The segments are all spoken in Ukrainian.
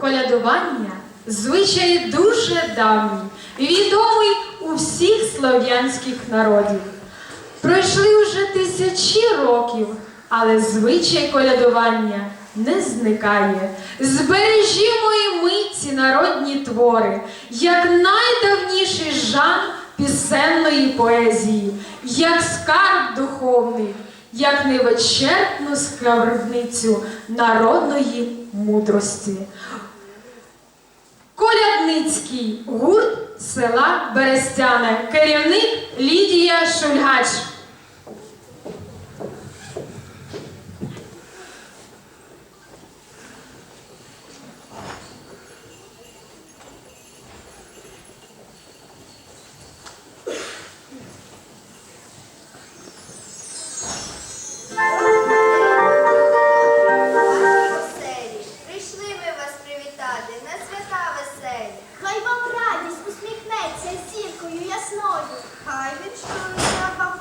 Колядування звичай дуже давній, відомий у всіх слов'янських народів. Пройшли вже тисячі років, але звичай колядування не зникає. Збережімо і ми ці народні твори, як найдавніший жанр пісенної поезії, як скарб духовний, як невичерпну скарбницю народної мудрості. Колядницький гурт села Берестяне. Керівник Лідія Шульгач. Хай відчує запах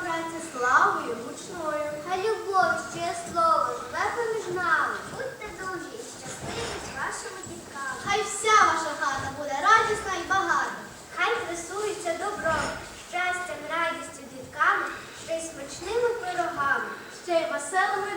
славою гучною. Хай любов, ще слово, живе поміж нами. Будьте дуже щасливі з вашими дітками. Хай вся ваша хата буде радісна і багата. Хай красується добром, щастям, радістю дітками, ще й смачними пирогами, ще й веселими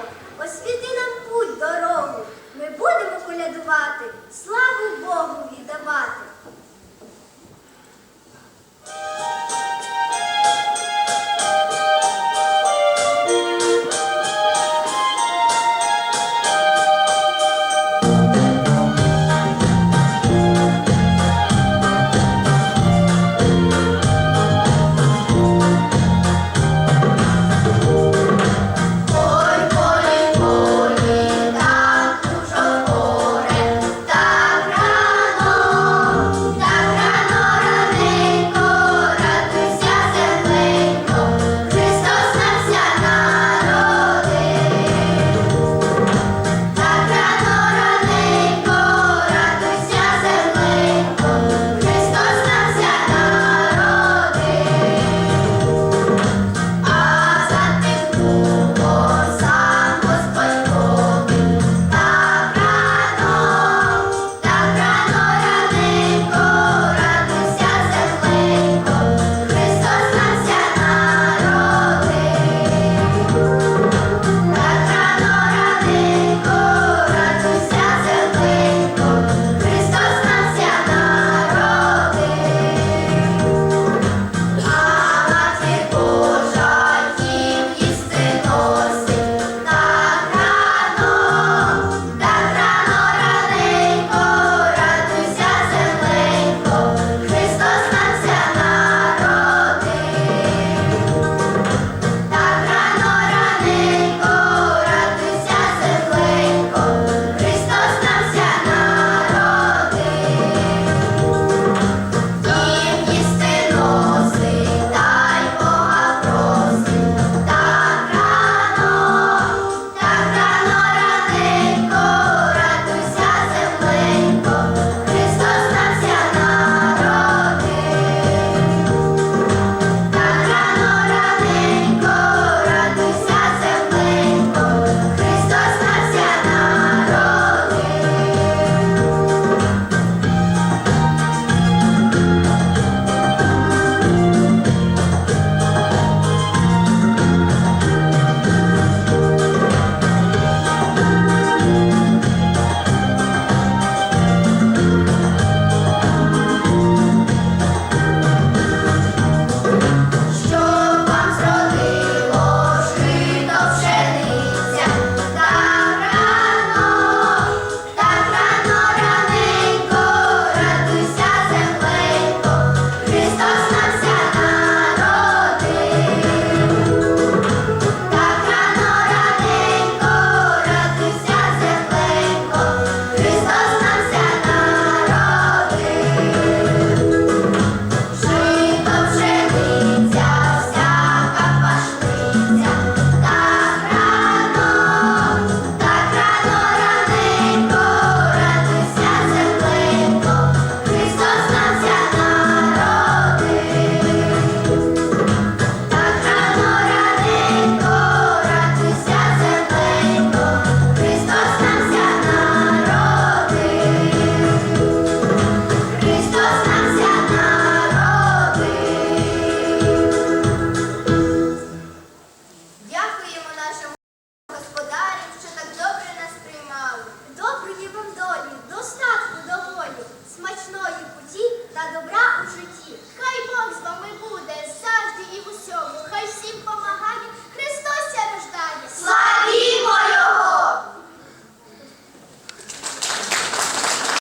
свято, освіти нам путь дорогу, ми будемо колядувати. слава Богу!